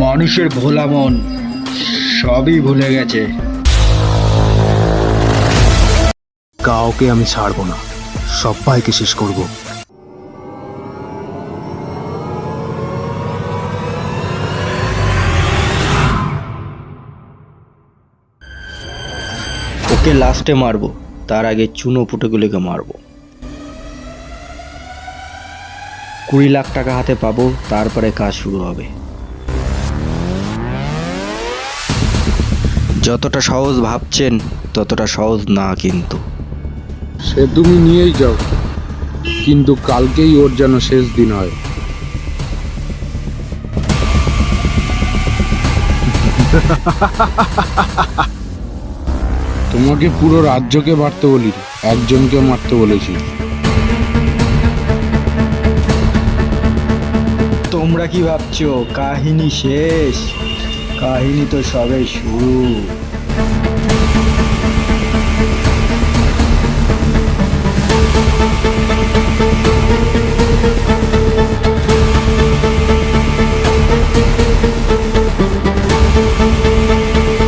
মানুষের ভোলা মন সবই ভুলে গেছে। কাউকে আমি ছাড়বো না। সবাইকে শেষ করব। ওকে লাস্টে মারবো। তার আগে চুনো পুটোগুলোকে মারবো। কুড়ি লাখ টাকা হাতে পাবো তারপরে কাজ শুরু হবে। যতটা সহজ ভাবছেন ততটা সহজ না কিন্তু। সে তুমি নিয়েই যাও কিন্তু কালকেই ওর যেন শেষ দিন হয়। তোমাকে পুরো রাজ্যকে মারতে বলি একজনকে মারতে বলেছি। তোমরা কি ভাবছ কাহিনী শেষ? কাহিনী তো সবে শুরু।